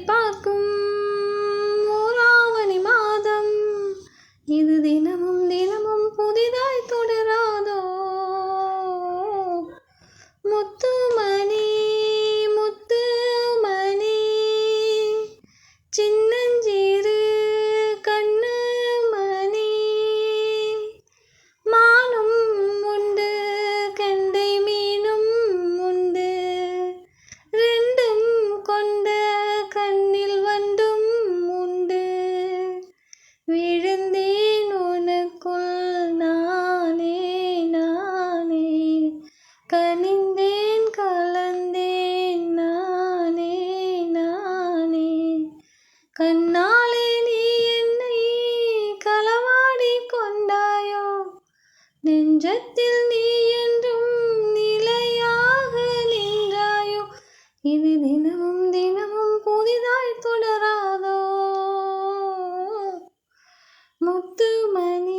பாக்கும் இருந்தேன் உனக்குள் நானே நானே. கனிந்தேன் கலந்தேன் நானே நானே. கண்ணாலே நீ என்னை களவாடி கொண்டாயோ? நெஞ்சத்தில் நீ என்றும் நிலையாக நின்றாயோ? இது தினமும் தினமும் புதிதாய் தொடரா? முத்துமணி